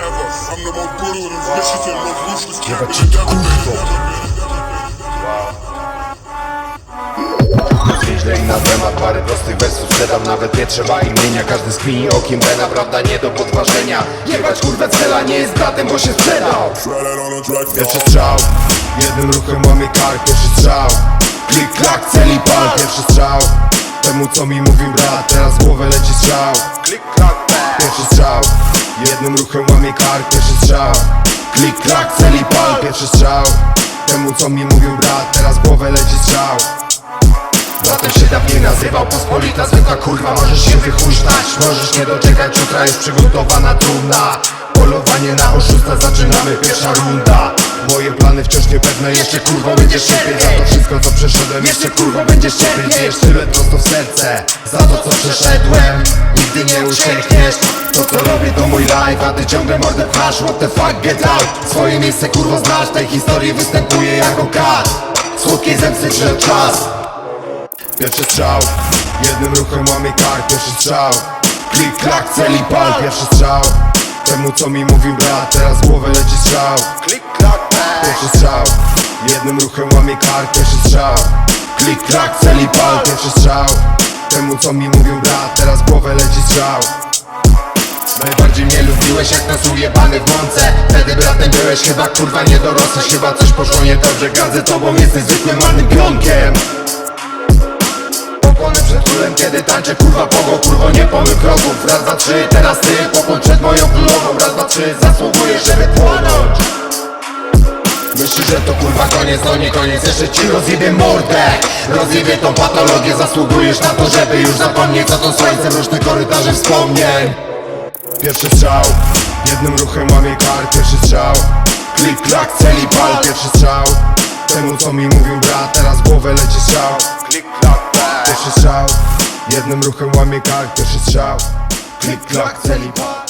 ever. I'm the most brutal and vicious and most ruthless cat Jebać in the cię, devil. Nieźle i na temat parę prostych wersów sprzedam Nawet nie trzeba imienia, każdy skmini o kim Bena Prawda nie do podważenia Jebać kurwę cela nie jest bratem, bo się sprzedał Pierwszy strzał, jednym ruchem łamie kark Pierwszy strzał, klik, klak, cel i pal Pierwszy strzał, temu co mi mówił brat Teraz w głowę leci strzał Klik, klak, Pierwszy strzał, jednym ruchem łamie kark Pierwszy strzał, klik, klak, cel i pal Pierwszy strzał, temu co mi mówił brat Teraz głowę leci strzał. Zatem się dawniej nazywał pospolita zwykła kurwa. Możesz się wychuśtać, możesz nie doczekać jutra Już przygotowana trumna. Polowanie na oszusta, zaczynamy pierwsza runda. Moje plany wciąż niepewne, jeszcze kurwa będziesz cierpieć Za to wszystko co przeszedłem, jeszcze kurwa będziesz cierpieć Wiesz tyle prosto w serce, za to co przeszedłem nie uciekniesz, to co robię to mój life A ty ciągle mordę pchasz, what the fuck, get out. Swoje miejsce kurwa znasz, tej historii występuje jako kat Słodkiej zemsty przyszedł czas. Pierwszy strzał, jednym ruchem łamie kark Pierwszy strzał, klik, klak, cel i pal Pierwszy strzał, temu co mi mówił brat Teraz głowę leci strzał. Klik, klak, Pierwszy strzał, jednym ruchem łamie kark Pierwszy strzał, klik, klak, cel i pal Pierwszy strzał, temu co mi mówił brat? Teraz głowę leci strzał. Najbardziej mnie lubiłeś jak nas ujebany w mące Wtedy bratem byłeś, chyba kurwa nie dorosłeś Chyba coś poszło nie dobrze, gardzę tobą Jesteś zwykłym marnym pionkiem. Pokłony przed królem, kiedy tańczę kurwa pogo Kurwo nie pomyl kroków, raz, dwa, trzy Teraz ty, pokłon przed moją królową. Raz, dwa, trzy, zasługujesz, żeby Myślisz, że to kurwa koniec, to nie koniec. Jeszcze ci rozjebie mordę. Rozjebie tą patologię Zasługujesz na to, żeby już zapomnieć Co to słońce, mroczne korytarze wspomnień. Pierwszy strzał, jednym ruchem łamie kark Pierwszy strzał, klik, klak, cel i pal Pierwszy strzał, temu co mi mówił brat Teraz głowę leci strzał. Klik, klak, Pierwszy strzał, jednym ruchem łamie kark Pierwszy strzał, klik, klak, cel i pal